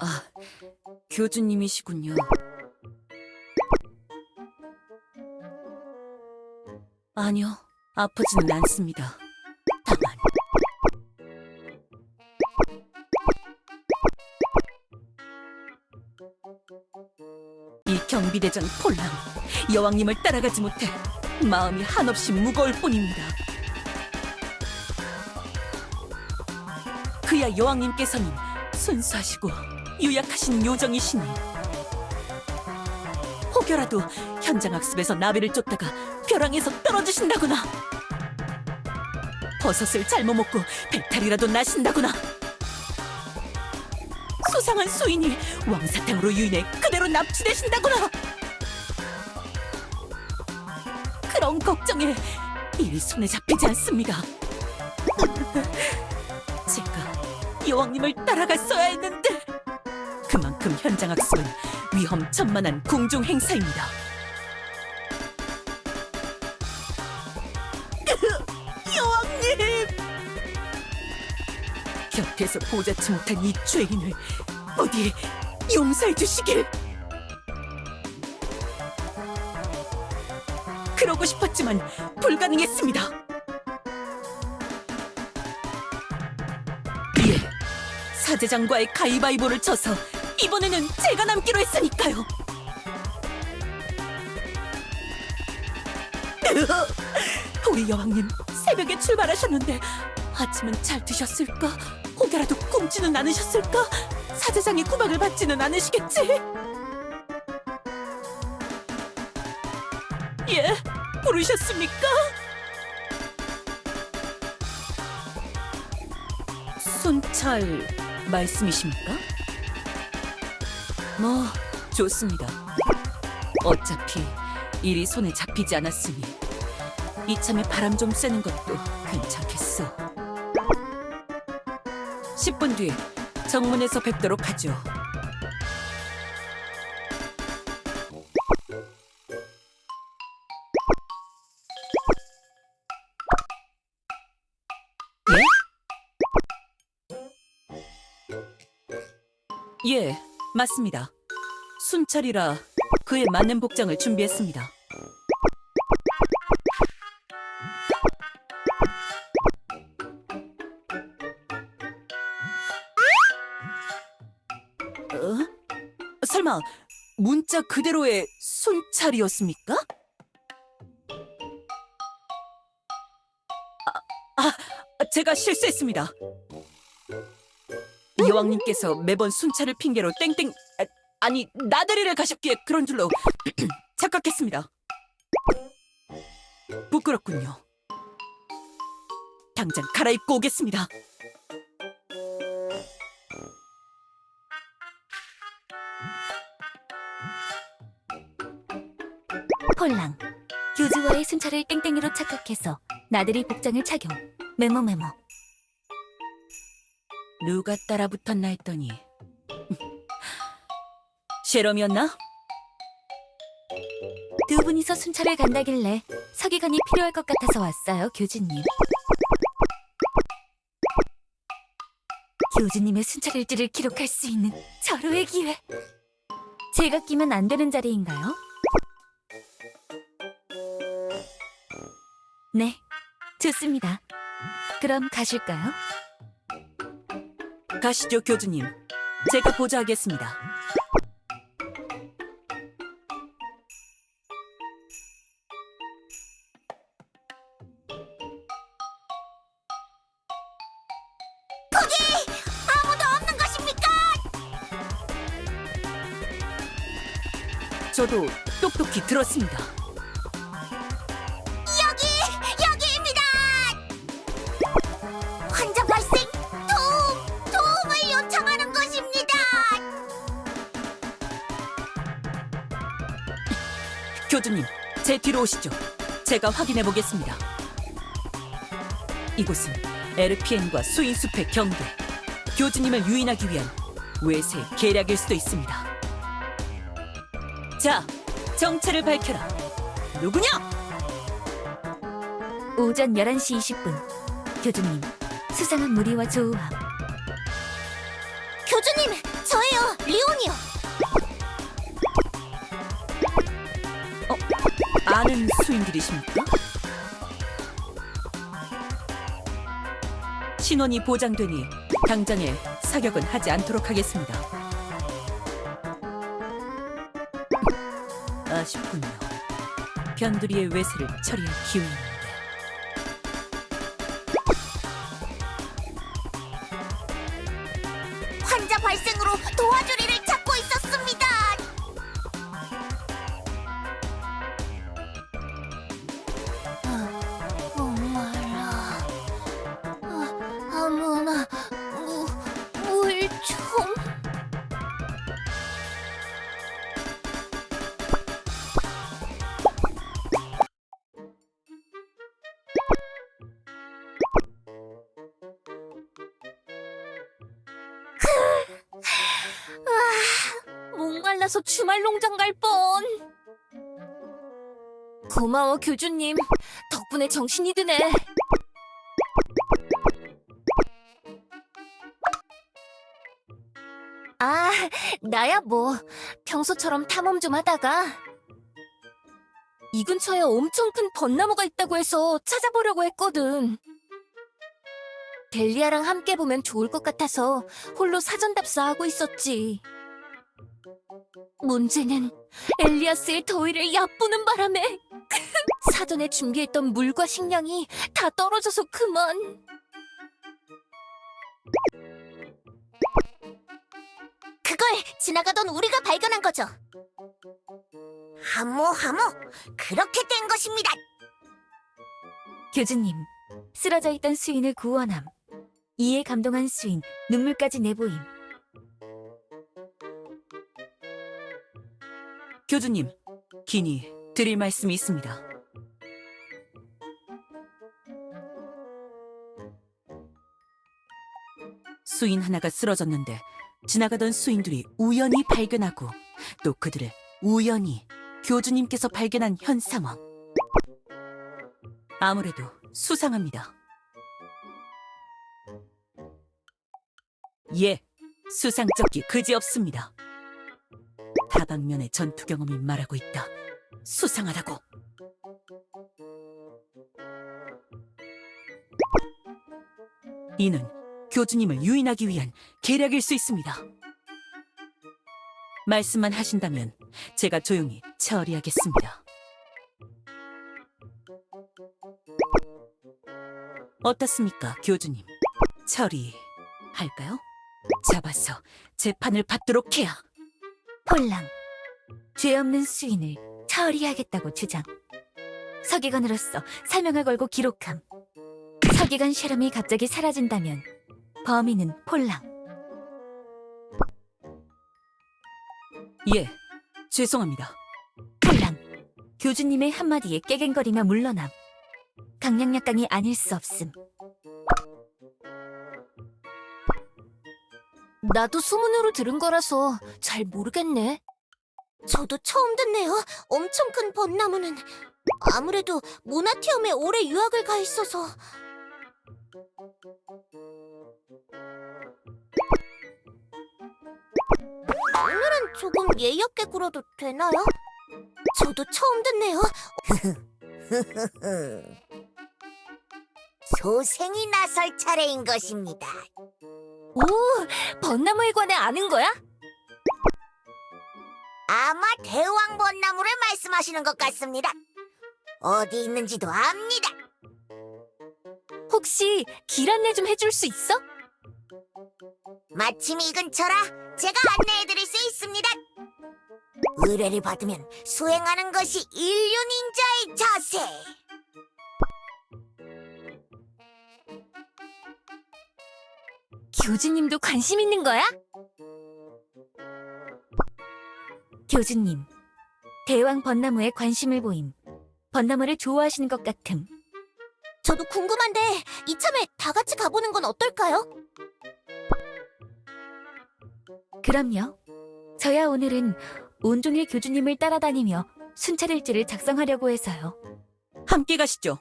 아, 교주님이시군요. 아니요, 아프지는 않습니다. 이 경비대장 폴랑 여왕님을 따라가지 못해 마음이 한없이 무거울 뿐입니다. 그야 여왕님께서는 순수하시고 유약하신 요정이시니 혹여라도 현장 학습에서 나비를 쫓다가 벼랑에서 떨어지신다거나 버섯을 잘못 먹고 배탈이라도 나신다거나 수상한 수인이 왕사탕으로 유인해 그대로 납치되신다거나 그런 걱정에 일이 손에 잡히지 않습니다. 제가 여왕님을 따라갔어야 했는데 그만큼 현장 학습은 위험천만한 궁중 행사입니다. 여왕님! 곁에서 보자치 못한 이 죄인을 어디 용서해 주시길. 그러고 싶었지만 불가능했습니다. 예, 사제장과의 가위바위보를 쳐서 이번에는 제가 남기로 했으니까요. 우리 여왕님 새벽에 출발하셨는데 아침은 잘 드셨을까? 혹여라도 굶지는 않으셨을까? 사제장의 구박을 받지는 않으시겠지? 예, 부르셨습니까? 순찰 말씀이십니까? 뭐 좋습니다. 어차피 일이 손에 잡히지 않았으니 이참에 바람 좀 쐬는 것도 괜찮겠어. 10분 뒤 정문에서 뵙도록 하죠. 예? 예, 맞습니다. 순찰이라 그에 맞는 복장을 준비했습니다. 설마 문자 그대로의 순찰이었습니까? 아, 아, 제가 실수했습니다. 여왕님께서 매번 순찰을 핑계로 땡땡 아, 아니 나들이를 가셨기에 그런 줄로 착각했습니다. 부끄럽군요. 당장 갈아입고 오겠습니다. 폴랑. 교주와의 순찰을 땡땡이로 착각해서 나들이 복장을 착용. 메모 메모. 누가 따라붙었나 했더니. 셰럼이었나? 두 분이서 순찰을 간다길래 서기관이 필요할 것 같아서 왔어요 교주님. 교주님의 순찰 일지를 기록할 수 있는 절호의 기회. 제가 끼면 안 되는 자리인가요? 네 좋습니다 그럼 가실까요? 가시죠, 교주님. 제가 보좌하겠습니다. 아무도 없는 것입니까? 저도 똑똑히 들었습니다. 교주님, 제 뒤로 오시죠. 제가 확인해 보겠습니다. 이곳은 에르피엔과 수인숲의 경계. 교주님을 유인하기 위한 외세 계략일 수도 있습니다. 자, 정체를 밝혀라. 누구냐? 오전 11시 20분. 교주님, 수상한 무리와 조우함. 교주님, 저예요, 리온이요. 아는 수인들이십니까? 신원이 보장되니 당장에 사격은 하지 않도록 하겠습니다. 아쉽군요. 변두리의 외세를 처리할 기회였는데. 환자 발생으로 도와주리를 말라서 주말 농장 갈 뻔. 고마워 교주님. 덕분에 정신이 드네. 아, 나야 뭐 평소처럼 탐험 좀 하다가 이 근처에 엄청 큰 벚나무가 있다고 해서 찾아보려고 했거든. 델리아랑 함께 보면 좋을 것 같아서 홀로 사전 답사하고 있었지. 문제는 엘리아스의 더위를 얕보는 바람에 사전에 준비했던 물과 식량이 다 떨어져서 그만. 그걸 지나가던 우리가 발견한 거죠. 하모 하모 그렇게 된 것입니다. 교주님, 쓰러져 있던 수인을 구원함. 이에 감동한 수인, 눈물까지 내보임. 교주님, 기니 드릴 말씀이 있습니다. 수인 하나가 쓰러졌는데 지나가던 수인들이 우연히 발견하고 또 그들을 우연히 교주님께서 발견한 현 상황. 아무래도 수상합니다. 예, 수상쩍기 그지없습니다. 다방면의 전투 경험이 말하고 있다. 수상하다고. 이는 교주님을 유인하기 위한 계략일 수 있습니다. 말씀만 하신다면 제가 조용히 처리하겠습니다. 어떻습니까, 교주님? 처리할까요? 잡아서 재판을 받도록 해야. 폴랑. 죄 없는 수인을 처리하겠다고 주장. 서기관으로서 사명을 걸고 기록함. 서기관 쉐럼이 갑자기 사라진다면 범인은 폴랑. 예, 죄송합니다. 폴랑. 교주님의 한마디에 깨갱거리며 물러남. 강량약강이 아닐 수 없음. 나도 소문으로 들은 거라서 잘 모르겠네. 저도 처음 듣네요. 엄청 큰 벚나무는 아무래도 모나티엄에 오래 유학을 가 있어서. 오늘은 조금 예의 없게 굴어도 되나요? 저도 처음 듣네요. 소생이 나설 차례인 것입니다. 오, 벚나무에 관해 아는 거야? 아마 대왕 벚나무를 말씀하시는 것 같습니다. 어디 있는지도 압니다. 혹시 길 안내 좀 해줄 수 있어? 마침 이 근처라 제가 안내해드릴 수 있습니다. 의뢰를 받으면 수행하는 것이 인류 닌자의 자세. 교주님도 관심 있는 거야? 교주님. 대왕 벚나무에 관심을 보임. 벚나무를 좋아하시는 것 같음. 저도 궁금한데 이참에 다 같이 가보는 건 어떨까요? 그럼요. 저야 오늘은 온종일 교주님을 따라다니며 순찰일지를 작성하려고 해서요. 함께 가시죠.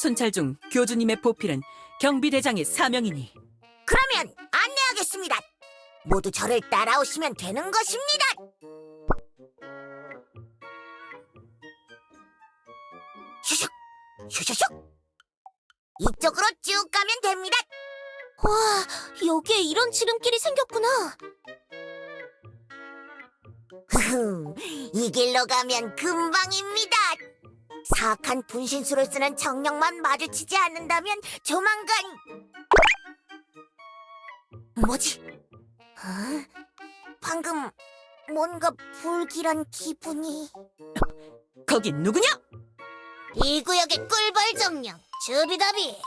순찰 중 교주님의 보필은 경비대장의 사명이니 그러면 안내하겠습니다. 모두 저를 따라오시면 되는 것입니다. 슈슉, 슈슈슉. 이쪽으로 쭉 가면 됩니다. 와, 여기에 이런 지름길이 생겼구나. 이 길로 가면 금방입니다. 사악한 분신술을 쓰는 정령만 마주치지 않는다면 조만간 뭐지? 어? 방금 뭔가 불길한 기분이 거긴 누구냐? 이 구역의 꿀벌 정령 주비다비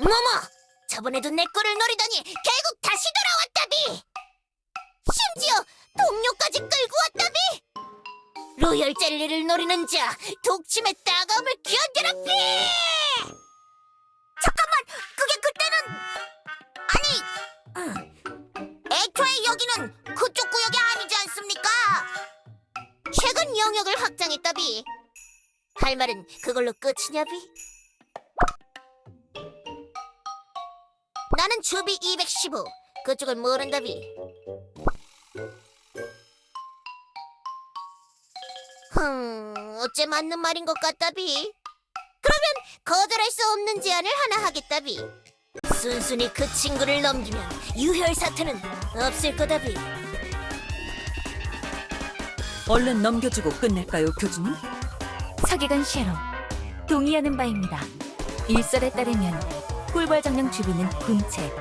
뭐뭐 저번에도 내 꿀을 노리더니 결국 다시 돌아왔다비 심지어 동료까지 끌고 왔다비 로열 젤리를 노리는 자 독침의 따가움을 견뎌라 비 영역을 확장했다 비. 할 말은 그걸로 끝이냐 비? 나는 주비 215 그쪽을 모른다 비. 흠 어째 맞는 말인 것 같다 비? 그러면 거절할 수 없는 제안을 하나 하겠다 비. 순순히 그 친구를 넘기면 유혈 사태는 없을 거다 비 얼른 넘겨주고 끝낼까요, 교주님? 서기관 쉐론, 동의하는 바입니다. 일설에 따르면 꿀벌 정령 주비는 군체,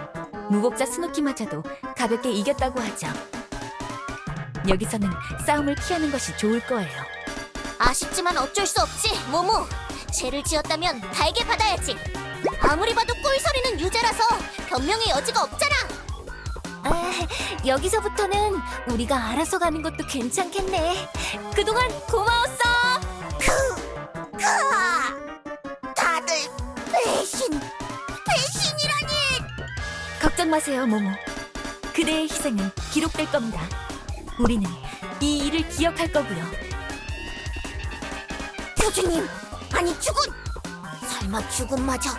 무법자 스노키마저도 가볍게 이겼다고 하죠. 여기서는 싸움을 피하는 것이 좋을 거예요. 아쉽지만 어쩔 수 없지, 모모. 죄를 지었다면 달게 받아야지. 아무리 봐도 꿀so리는 유죄라서 변명의 여지가 없잖아. 아, 여기서부터는 우리가 알아서 가는 것도 괜찮겠네. 그동안 고마웠어. 카! 다들 배신, 배신이라니! 걱정 마세요, 모모. 그대의 희생은 기록될 겁니다. 우리는 이 일을 기억할 거고요. 교주님, 아니 죽은! 설마 죽은마저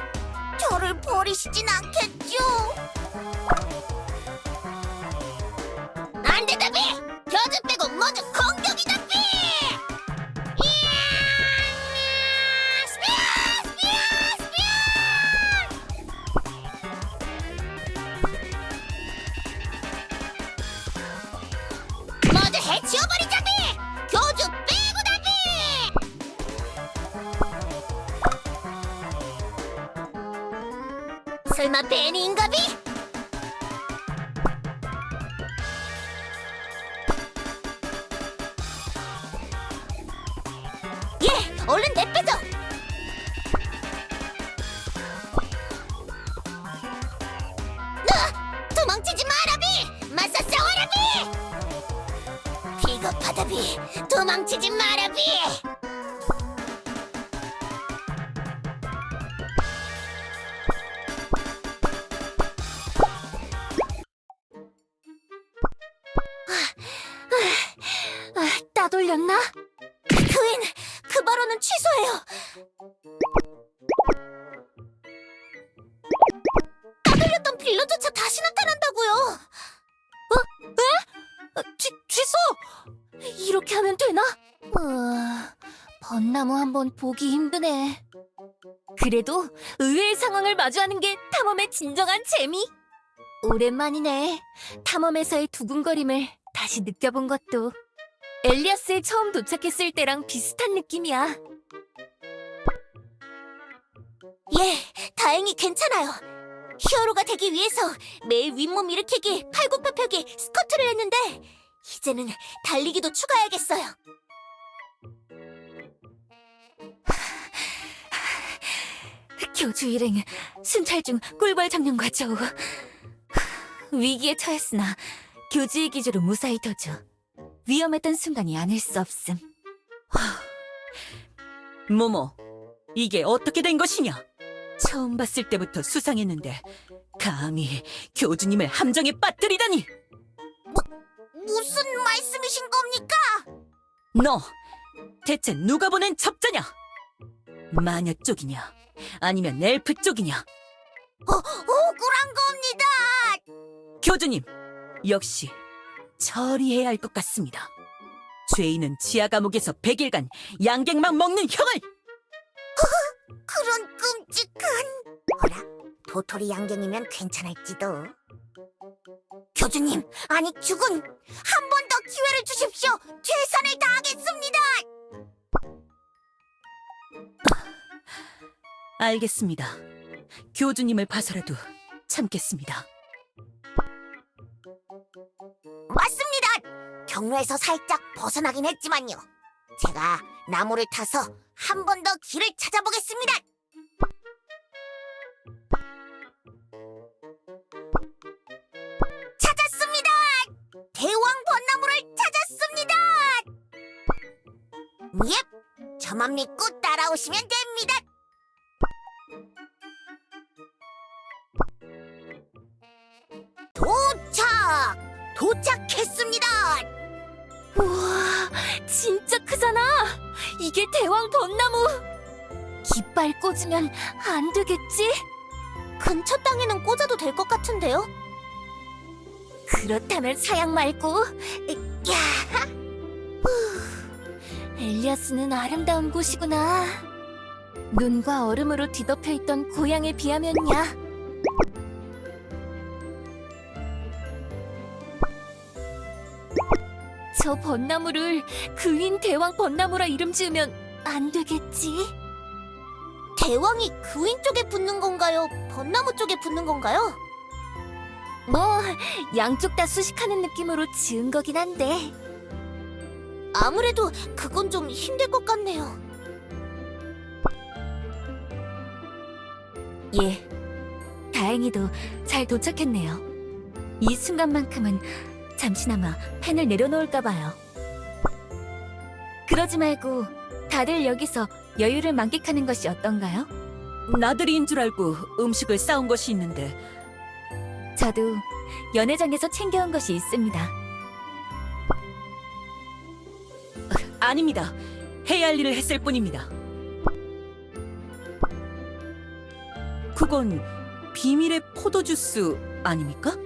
저를 버리시진 않겠죠? 교주 빼고 모두 공격이다비! 이야! 스피어! 스피 따돌렸나? 그인, 그 발언은 취소해요. 따돌렸던 빌런조차 다시 나타난다고요. 어? 에? 취, 취소? 이렇게 하면 되나? 어, 벚나무 한 번 보기 힘드네. 그래도 의외의 상황을 마주하는 게 탐험의 진정한 재미. 오랜만이네. 탐험에서의 두근거림을 다시 느껴본 것도. 엘리아스에 처음 도착했을 때랑 비슷한 느낌이야. 예, 다행히 괜찮아요. 히어로가 되기 위해서 매일 윗몸 일으키기, 팔굽혀펴기, 스쿼트를 했는데 이제는 달리기도 추가해야겠어요. 교주 일행, 순찰 중 꿀벌 정령과 저우. 위기에 처했으나 교주의 기조로 무사히 도주. 위험했던 순간이 아닐 수 없음. 모모, 이게 어떻게 된 것이냐? 처음 봤을 때부터 수상했는데 감히 교주님을 함정에 빠뜨리다니! 무슨 말씀이신 겁니까? 너 대체 누가 보낸 첩자냐? 마녀 쪽이냐? 아니면 엘프 쪽이냐? 어, 억울한 겁니다. 교주님, 역시 처리해야 할 것 같습니다. 죄인은 지하 감옥에서 100일간 양갱만 먹는 형을! 그런 끔찍한. 어라, 도토리 양갱이면 괜찮을지도. 교주님, 아니 죽은 한번 더 기회를 주십시오. 최선을 다하겠습니다. 알겠습니다. 교주님을 봐서라도 참겠습니다. 경로에서 살짝 벗어나긴 했지만요. 제가 나무를 타서 한 번 더 길을 찾아보겠습니다. 찾았습니다. 대왕 벚나무를 찾았습니다. 예, 저만 믿고 따라오시면 됩니다. 도착! 도착했습니다. 우와, 진짜 크잖아. 이게 대왕 벚나무. 깃발 꽂으면 안 되겠지? 근처 땅에는 꽂아도 될 것 같은데요? 그렇다면 사양 말고. 야, 엘리아스는 아름다운 곳이구나. 눈과 얼음으로 뒤덮여 있던 고향에 비하면야. 저 벚나무를 그윈 대왕 벚나무라 이름 지으면 안 되겠지? 대왕이 그윈 쪽에 붙는 건가요? 벚나무 쪽에 붙는 건가요? 뭐 양쪽 다 수식하는 느낌으로 지은 거긴 한데 아무래도 그건 좀 힘들 것 같네요. 예 다행히도 잘 도착했네요 이 순간만큼은 잠시나마 펜을 내려놓을까 봐요 그러지 말고 다들 여기서 여유를 만끽하는 것이 어떤가요? 나들이인 줄 알고 음식을 싸온 것이 있는데 저도 연회장에서 챙겨온 것이 있습니다 아닙니다. 해야 할 일을 했을 뿐입니다. 그건 비밀의 포도주스 아닙니까?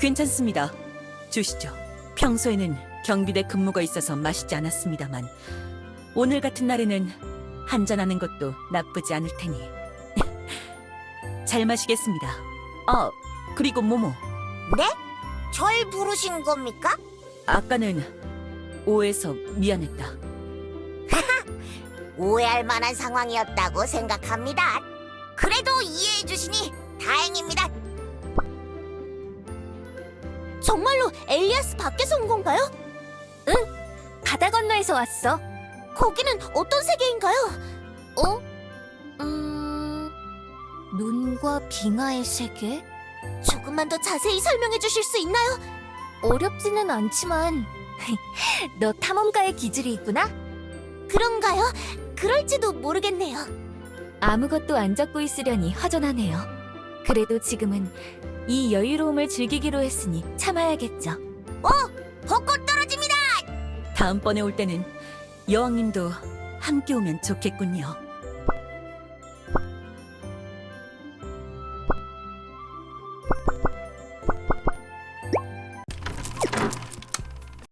괜찮습니다. 주시죠. 평소에는 경비대 근무가 있어서 마시지 않았습니다만 오늘 같은 날에는 한잔하는 것도 나쁘지 않을 테니 잘 마시겠습니다. 아 그리고 모모 네? 절 부르신 겁니까? 아까는 오해서 미안했다. 오해할 만한 상황이었다고 생각합니다. 그래도 이해해 주시니 다행입니다. 정말로 엘리아스 밖에서 온 건가요? 바다 건너에서 왔어 거기는 어떤 세계인가요? 어? 음... 눈과 빙하의 세계? 조금만 더 자세히 설명해 주실 수 있나요? 어렵지는 않지만 너 탐험가의 기질이 있구나? 그런가요? 그럴지도 모르겠네요. 아무것도 안 잡고 있으려니 허전하네요. 그래도 지금은 이 여유로움을 즐기기로 했으니 참아야겠죠. 벚꽃 떨어집니다. 다음번에 올 때는 여왕님도 함께 오면 좋겠군요.